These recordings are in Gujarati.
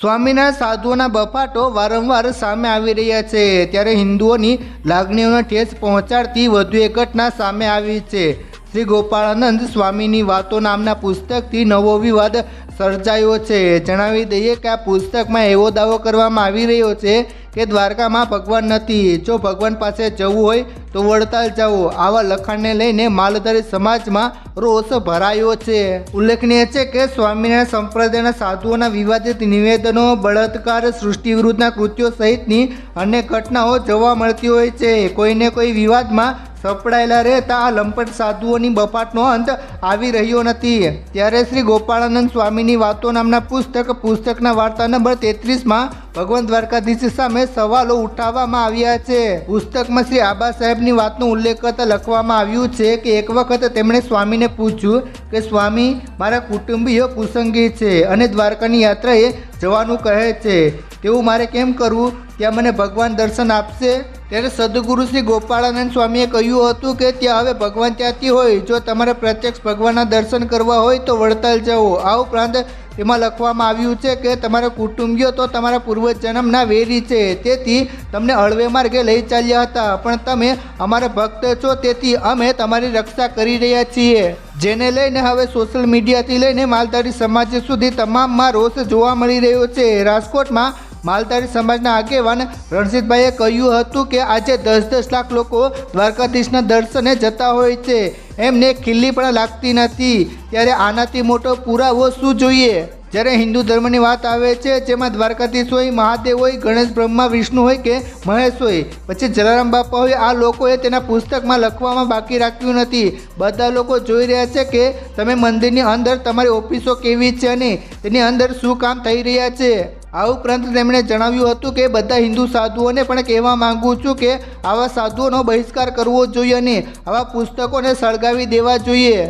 સ્વામિનારાયણ સાધુઓના બફાટો વારંવાર સામે આવી રહ્યા છે. ત્યારે હિન્દુઓની લાગણીઓને ઠેસ પહોંચાડતી વધુ એક ઘટના સામે આવી છે. શ્રી ગોપાળાનંદ સ્વામીની વાતો નામના પુસ્તકથી નવો વિવાદ સર્જાયો છે. જણાવી દઈએ કે આ પુસ્તકમાં એવો દાવો કરવામાં આવી રહ્યો છે કે દ્વારકામાં ભગવાન નથી. જો ભગવાન પાસે જવું હોય તો વડતાલ જવું આવા લખાણને લઈને માલધારી સમાજમાં રોષ ભરાયો છે. ઉલ્લેખનીય છે કે સ્વામિનારાયણ સંપ્રદાયના સાધુઓના વિવાદિત નિવેદનો, બળાત્કાર, સૃષ્ટિ વિરુદ્ધના કૃત્યો સહિતની અનેક ઘટનાઓ જોવા મળતી હોય છે. કોઈને કોઈ વિવાદમાં સપડાયેલા રહેતા આ લંપટ સાધુઓની બફાટનો અંત આવી રહ્યો નથી. ત્યારે શ્રી ગોપાળાનંદ સ્વામીની વાતો નામના પુસ્તક પુસ્તકના વાર્તા નંબર તેત્રીસમાં ભગવાન દ્વારકાધીશ સામે સવાલો ઉઠાવવામાં આવ્યા છે. પુસ્તકમાં શ્રી આબા સાહેબની વાતનો ઉલ્લેખ કરતા લખવામાં આવ્યું છે કે એક વખત તેમણે સ્વામીને પૂછ્યું કે, સ્વામી, મારા કુટુંબીઓ કુસંગી છે અને દ્વારકાની યાત્રાએ જવાનું કહે છે. તેવું મારે કેમ કરવું? ત્યાં મને ભગવાન દર્શન આપશે. ત્યારે સદગુરુ શ્રી ગોપાળાનંદ સ્વામીએ કહ્યું હતું કે, ત્યાં હવે ભગવાન ત્યાંથી હોય. જો તમારે પ્રત્યક્ષ ભગવાનના દર્શન કરવા હોય તો વડતાલ જાઓ. આ ઉપરાંત તેમાં લખવામાં આવ્યું છે કે તમારા કુટુંબીઓ તો તમારા પૂર્વજન્મના વેરી છે. તેથી તમને હળવે માર્ગે લઈ ચાલ્યા હતા. પણ તમે અમારા ભક્ત છો, તેથી અમે તમારી રક્ષા કરી રહ્યા છીએ. જેને લઈને હવે સોશિયલ મીડિયાથી લઈને માલધારી સમાજ સુધી તમામમાં રોષ જોવા મળી રહ્યો છે. રાજકોટમાં માલધારી સમાજના આગેવાન રણજીતભાઈએ કહ્યું હતું કે આજે દસ દસ લાખ લોકો દ્વારકાધીશના દર્શને જતા હોય છે. એમને ખીલ્લી પણ લાગતી નથી. ત્યારે આનાથી મોટો પુરાવો શું જોઈએ? જ્યારે હિન્દુ ધર્મની વાત આવે છે, જેમાં દ્વારકાધીશ હોય, મહાદેવ હોય, ગણેશ બ્રહ્મા, વિષ્ણુ હોય કે મહેશ હોય, પછી જલારામ બાપા હોય, આ લોકોએ તેના પુસ્તકમાં લખવામાં બાકી રાખ્યું નથી. બધા લોકો જોઈ રહ્યા છે કે તમે મંદિરની અંદર તમારી ઓફિસો કેવી છે અને તેની અંદર શું કામ થઈ રહ્યા છે. આ ઉપરાંત તેમણે જણાવ્યું હતું કે બધા હિન્દુ સાધુઓને પણ કહેવા માગું છું કે આવા સાધુઓનો બહિષ્કાર કરવો જોઈએ અને આવા પુસ્તકોને સળગાવી દેવા જોઈએ.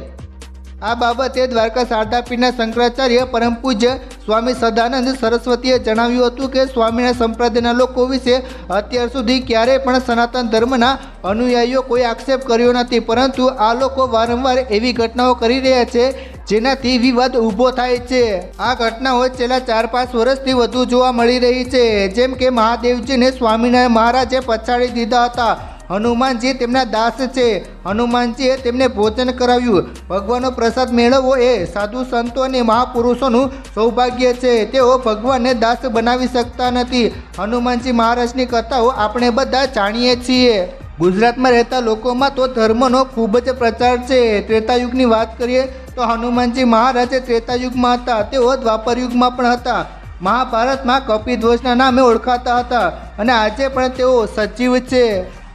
આ બાબતે દ્વારકા શારદાપીઠના શંકરાચાર્ય પરમ સ્વામી સદાનંદ સરસ્વતીએ જણાવ્યું હતું કે સ્વામીના સંપ્રદાયના લોકો વિશે અત્યાર સુધી ક્યારેય પણ સનાતન ધર્મના અનુયાયીઓ કોઈ આક્ષેપ કર્યો નથી, પરંતુ આ લોકો વારંવાર એવી ઘટનાઓ કરી રહ્યા છે જેનાથી વિવાદ ઊભો થાય છે. આ ઘટનાઓ છેલ્લા ચાર પાંચ વર્ષથી વધુ જોવા મળી રહી છે. જેમ કે મહાદેવજીને સ્વામિનારાયણ મહારાજે પછાડી દીધા હતા. હનુમાનજી તેમના દાસ છે. હનુમાનજીએ તેમને ભોજન કરાવ્યું. ભગવાનનો પ્રસાદ મેળવવો એ સાધુ સંતો અને મહાપુરુષોનું સૌભાગ્ય છે. તેઓ ભગવાનને દાસ બનાવી શકતા નથી. હનુમાનજી મહારાજની કથાઓ આપણે બધા જાણીએ છીએ. ગુજરાતમાં રહેતા લોકોમાં તો ધર્મનો ખૂબ જ પ્રચાર છે. ત્રેતાયુગની વાત કરીએ તો હનુમાનજી મહારાજે ત્રેતાયુગમાં હતા તેઓ દ્વાપરયુગમાં પણ હતા. મહાભારતમાં કપિધ્વજના નામે ઓળખાતા હતા અને આજે પણ તેઓ સજીવ છે.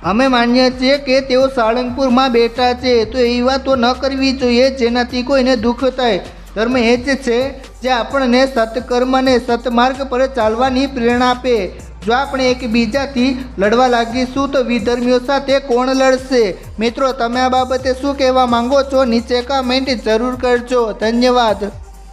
અમે માનીએ છીએ કે તેઓ સાળંગપુરમાં બેઠા છે, તો એવી વાતો ન કરવી જોઈએ જેનાથી કોઈને દુઃખ થાય. ધર્મ એ જ છે જે આપણને સત્કર્મ અને સત્માર્ગ પર ચાલવાની પ્રેરણા આપે. જો આપણે એકબીજાથી લડવા લાગીશું તો વિધર્મીઓ સાથે કોણ લડશે? મિત્રો, તમે આ બાબતે શું કહેવા માંગો છો? નીચે કમેન્ટ જરૂર કરજો. ધન્યવાદ.